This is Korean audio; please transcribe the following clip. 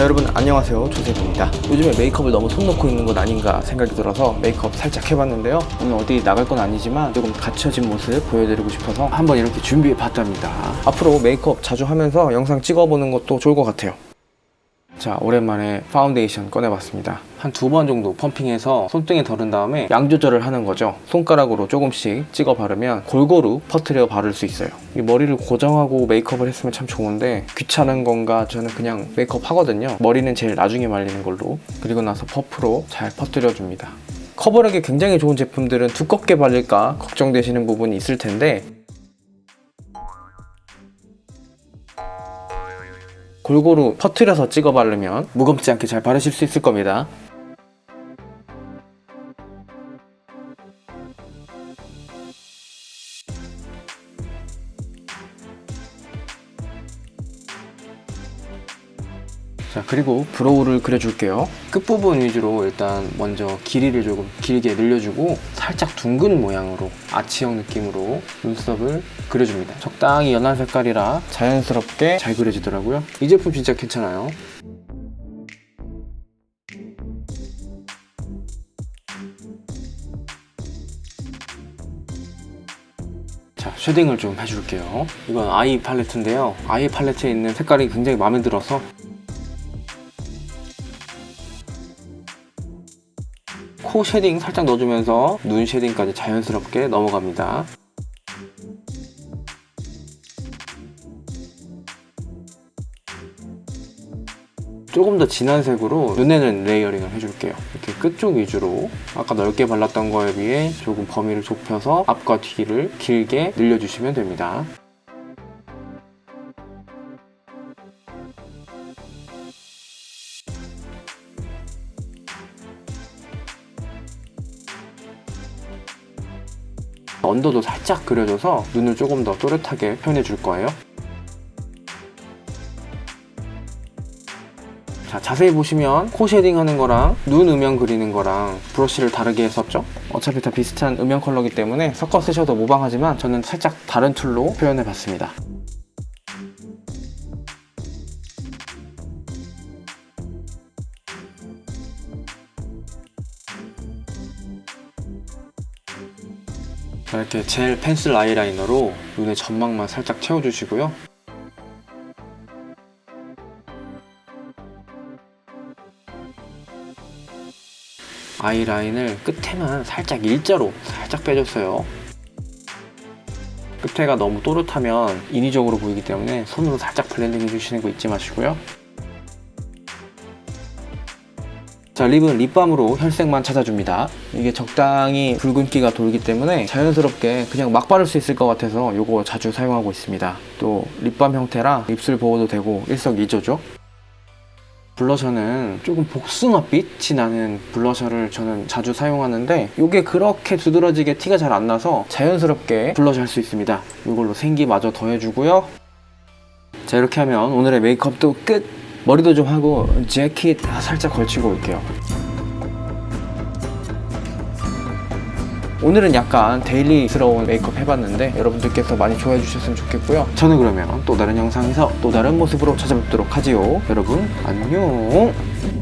자 여러분 안녕하세요. 조셉입니다. 요즘에 메이크업을 너무 손 놓고 있는 것 아닌가 생각이 들어서 메이크업 살짝 해봤는데요. 오늘 어디 나갈 건 아니지만 조금 갖춰진 모습 보여드리고 싶어서 한번 이렇게 준비해 봤답니다. 앞으로 메이크업 자주 하면서 영상 찍어보는 것도 좋을 것 같아요 자 오랜만에 파운데이션 꺼내봤습니다. 한 두 번 정도 펌핑해서 손등에 덜은 다음에 양 조절을 하는 거죠. 손가락으로 조금씩 찍어 바르면 골고루 퍼트려 바를 수 있어요. 이 머리를 고정하고 메이크업을 했으면 참 좋은데 귀찮은 건가 저는 그냥 메이크업 하거든요. 머리는 제일 나중에 말리는 걸로. 그리고 나서 퍼프로 잘 퍼뜨려 줍니다. 커버력이 굉장히 좋은 제품들은 두껍게 바를까 걱정되시는 부분이 있을 텐데 골고루 퍼트려서 찍어 바르면 무겁지 않게 잘 바르실 수 있을 겁니다. 자 그리고 브로우를 그려줄게요 끝부분 위주로 일단 먼저 길이를 조금 길게 늘려주고 살짝 둥근 모양으로 아치형 느낌으로 눈썹을 그려줍니다 적당히 연한 색깔이라 자연스럽게 잘 그려지더라고요 이 제품 진짜 괜찮아요 자, 쉐딩을 좀 해줄게요. 이건 아이 팔레트인데요. 아이 팔레트에 있는 색깔이 굉장히 마음에 들어서 코 쉐딩 살짝 넣어주면서 눈 쉐딩까지 자연스럽게 넘어갑니다. 조금 더 진한 색으로 눈에는 레이어링을 해줄게요. 이렇게 끝쪽 위주로 아까 넓게 발랐던 거에 비해 조금 범위를 좁혀서 앞과 뒤를 길게 늘려주시면 됩니다. 언더도 살짝 그려줘서 눈을 조금 더 또렷하게 표현해 줄 거예요. 자, 자세히 보시면 코 쉐딩 하는 거랑 눈 음영 그리는 거랑 브러쉬를 다르게 썼죠? 어차피 다 비슷한 음영 컬러기 때문에 섞어 쓰셔도 무방하지만 저는 살짝 다른 툴로 표현해 봤습니다. 이렇게 젤 펜슬 아이라이너로 눈의 점막만 살짝 채워주시고요. 아이라인을 끝에만 살짝 일자로 살짝 빼줬어요. 끝에가 너무 또렷하면 인위적으로 보이기 때문에 손으로 살짝 블렌딩 해주시는 거 잊지 마시고요. 자, 립은 립밤으로 혈색만 찾아줍니다. 이게 적당히 붉은기가 돌기 때문에 자연스럽게 그냥 막 바를 수 있을 것 같아서 이거 자주 사용하고 있습니다. 또 립밤 형태라 입술 보호도 되고 일석이조죠. 블러셔는 조금 복숭아빛이 나는 블러셔를 저는 자주 사용하는데 이게 그렇게 두드러지게 티가 잘 안 나서 자연스럽게 블러셔 할 수 있습니다. 이걸로 생기마저 더해주고요. 자 이렇게 하면 오늘의 메이크업도 끝! 머리도 좀 하고 재킷 살짝 걸치고 올게요. 오늘은 약간 데일리스러운 메이크업 해봤는데 여러분들께서 많이 좋아해 주셨으면 좋겠고요. 저는 그러면 또 다른 영상에서 또 다른 모습으로 찾아뵙도록 하지요. 여러분 안녕.